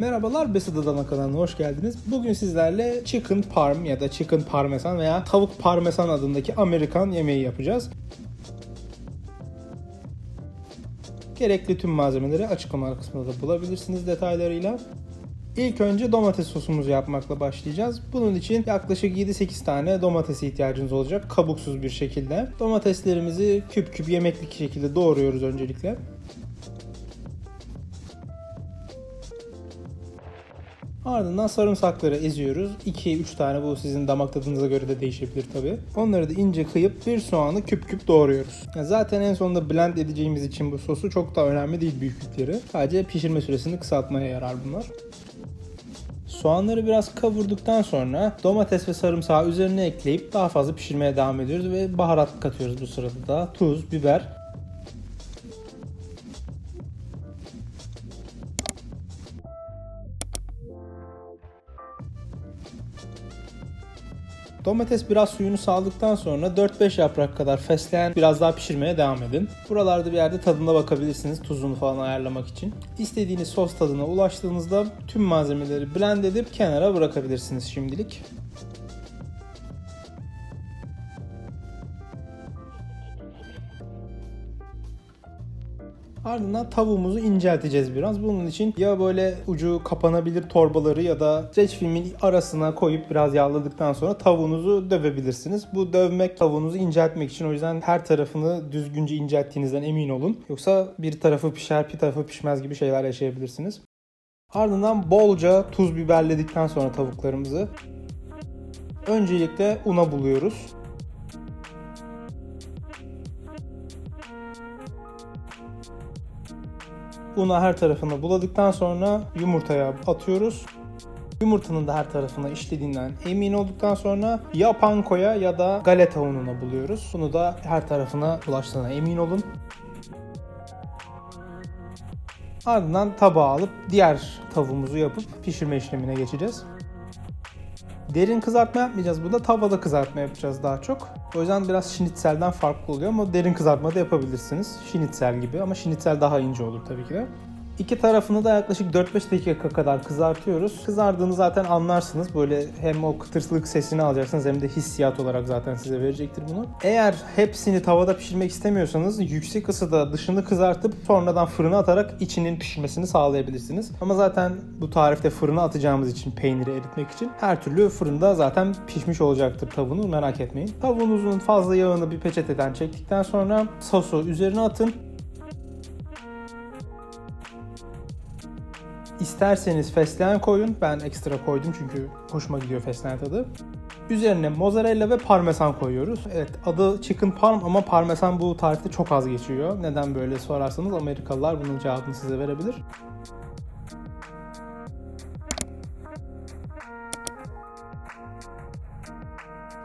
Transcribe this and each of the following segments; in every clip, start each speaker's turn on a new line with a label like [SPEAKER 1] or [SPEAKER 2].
[SPEAKER 1] Merhabalar Besit Adana kanalına hoş geldiniz. Bugün sizlerle chicken parm ya da chicken parmesan veya tavuk parmesan adındaki Amerikan yemeği yapacağız. Gerekli tüm malzemeleri açıklama kısmında da bulabilirsiniz detaylarıyla. İlk önce domates sosumuzu yapmakla başlayacağız. Bunun için yaklaşık 7-8 tane domatese ihtiyacınız olacak kabuksuz bir şekilde. Domateslerimizi küp küp yemeklik şekilde doğruyoruz öncelikle. Ardından sarımsakları eziyoruz. 2-3 tane bu sizin damak tadınıza göre de değişebilir tabi. Onları da ince kıyıp bir soğanı küp küp doğruyoruz. Ya zaten en sonunda blend edeceğimiz için bu sosu çok da önemli değil büyüklükleri. Sadece pişirme süresini kısaltmaya yarar bunlar. Soğanları biraz kavurduktan sonra domates ve sarımsağı üzerine ekleyip daha fazla pişirmeye devam ediyoruz ve baharat katıyoruz bu sırada da. Tuz, biber, Domates biraz suyunu saldıktan sonra 4-5 yaprak kadar fesleğen biraz daha pişirmeye devam edin. Buralarda bir yerde tadına bakabilirsiniz tuzunu falan ayarlamak için. İstediğiniz sos tadına ulaştığınızda tüm malzemeleri blend edip kenara bırakabilirsiniz şimdilik. Ardından tavuğumuzu incelteceğiz biraz. Bunun için ya böyle ucu kapanabilir torbaları ya da streç filmin arasına koyup biraz yağladıktan sonra tavuğunuzu dövebilirsiniz. Bu dövmek tavuğunuzu inceltmek için o yüzden her tarafını düzgünce incelttiğinizden emin olun. Yoksa bir tarafı pişer bir tarafı pişmez gibi şeyler yaşayabilirsiniz. Ardından bolca tuz biberledikten sonra tavuklarımızı öncelikle una buluyoruz. Unu her tarafına buladıktan sonra yumurtaya atıyoruz. Yumurtanın da her tarafına işlediğinden emin olduktan sonra ya pankoya ya da galeta ununa buluyoruz. Bunu da her tarafına bulaştığına emin olun. Ardından tabağa alıp diğer tavuğumuzu yapıp pişirme işlemine geçeceğiz. Derin kızartma yapmayacağız burada. Tavada kızartma yapacağız daha çok. O yüzden biraz şinitselden farklı oluyor ama derin kızartma da yapabilirsiniz. Şinitsel gibi ama şinitsel daha ince olur tabii ki de. İki tarafını da yaklaşık 4-5 dakika kadar kızartıyoruz. Kızardığını zaten anlarsınız. Böyle hem o kıtırtılık sesini alacaksınız hem de hissiyat olarak zaten size verecektir bunu. Eğer hepsini tavada pişirmek istemiyorsanız yüksek ısıda dışını kızartıp sonradan fırına atarak içinin pişmesini sağlayabilirsiniz. Ama zaten bu tarifte fırına atacağımız için peyniri eritmek için her türlü fırında zaten pişmiş olacaktır tavuğunu merak etmeyin. Tavuğunuzun fazla yağını bir peçeteden çektikten sonra sosu üzerine atın. İsterseniz fesleğen koyun. Ben ekstra koydum çünkü hoşuma gidiyor fesleğen tadı. Üzerine mozzarella ve parmesan koyuyoruz. Evet adı chicken parm ama parmesan bu tarifte çok az geçiyor. Neden böyle sorarsanız Amerikalılar bunun cevabını size verebilir.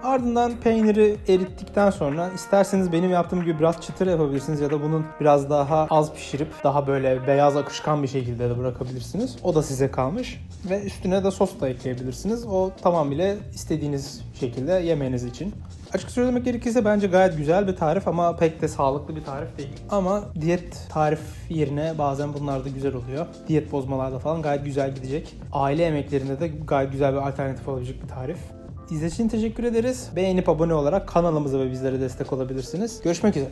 [SPEAKER 1] Ardından peyniri erittikten sonra isterseniz benim yaptığım gibi biraz çıtır yapabilirsiniz ya da bunun biraz daha az pişirip daha böyle beyaz akışkan bir şekilde de bırakabilirsiniz. O da size kalmış. Ve üstüne de sos da ekleyebilirsiniz. O tamamıyla istediğiniz şekilde yemeniz için. Açık söylemek gerekirse bence gayet güzel bir tarif ama pek de sağlıklı bir tarif değil. Ama diyet tarif yerine bazen bunlar da güzel oluyor. Diyet bozmalarda falan gayet güzel gidecek. Aile yemeklerinde de gayet güzel bir alternatif olabilecek bir tarif. İzlediğiniz için teşekkür ederiz. Beğenip abone olarak kanalımıza ve bizlere destek olabilirsiniz. Görüşmek üzere.